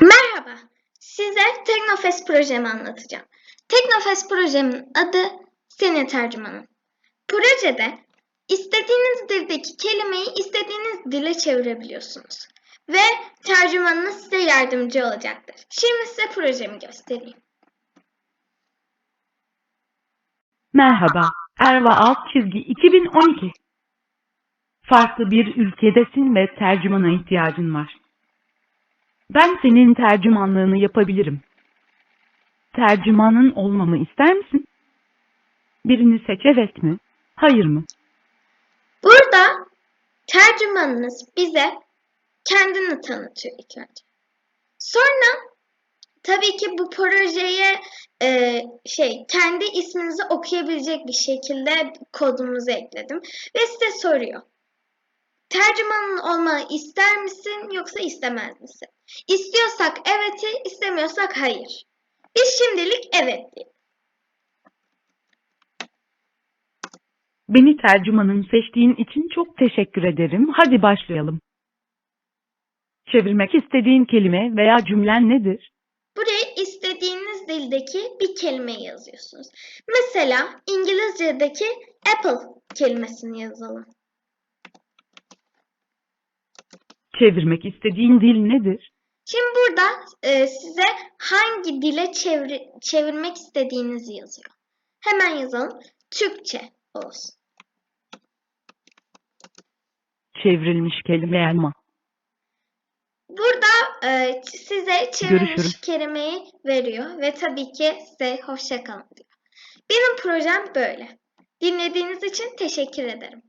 Merhaba, size Teknofest projemi anlatacağım. Teknofest projemin adı Senin Tercümanın. Projede istediğiniz dildeki kelimeyi istediğiniz dile çevirebiliyorsunuz. Ve tercümanınız size yardımcı olacaktır. Şimdi size projemi göstereyim. Merhaba, Erva alt çizgi 2012. Farklı bir ülkedesin ve tercümana ihtiyacın var. Ben senin tercümanlığını yapabilirim. Tercümanın olmamı ister misin? Birini seç evet mi? Hayır mı? Burada tercümanınız bize kendini tanıtıyor ilk önce. Sonra tabii ki bu projeye e, şey kendi isminizi okuyabilecek bir şekilde kodumuzu ekledim ve size soruyor. Tercümanın olmayı ister misin yoksa istemez misin? İstiyorsak evet'i, istemiyorsak hayır. Biz şimdilik evet diyelim. Beni tercümanın seçtiğin için çok teşekkür ederim. Hadi başlayalım. Çevirmek istediğin kelime veya cümlen nedir? Buraya istediğiniz dildeki bir kelimeyi yazıyorsunuz. Mesela İngilizce'deki apple kelimesini yazalım. Çevirmek istediğin dil nedir? Şimdi burada e, size hangi dile çevir çevirmek istediğinizi yazıyor. Hemen yazalım. Türkçe olsun. Çevrilmiş kelime elma. Burada e, size çevrilmiş Görüşürüz. kelimeyi veriyor ve tabii ki size hoşça kalın diyor. Benim projem böyle. Dinlediğiniz için teşekkür ederim.